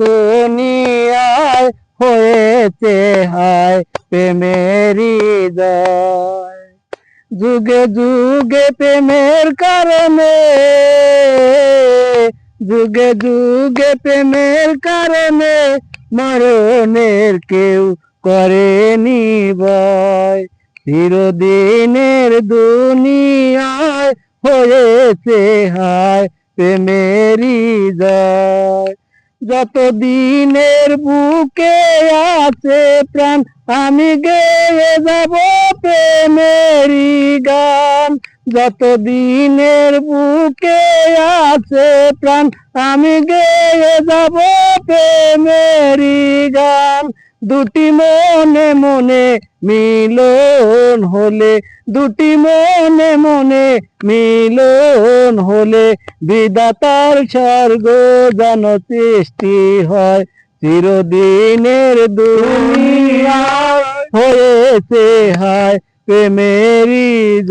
দুনিয়ায় হয়েছে হায় প্রেমেরই জয় যুগে যুগে প্রেমের কারণে, যুগে যুগে প্রেমের কারণে মরণের কেউ করেনি ভয়। চিরদিনের দুনিয়ায় হয়েছে হায় প্রেমেরই জয় যত দিনের বুকে আছে প্রাণ, আমি গেয়ে যাব প্রেমের গান। যত দিনের বুকে আছে প্রাণ, আমি গেয়ে যাব প্রেমের গান। দুটি মনে মনে মিলন হলে, দুটি মনে মনে মিলন হলে, বিদাতার স্বর্গ যেন সৃষ্টি হয় চিরদিনের দুনিয়া হয়েছে হায়, প্রেমেরই জয়।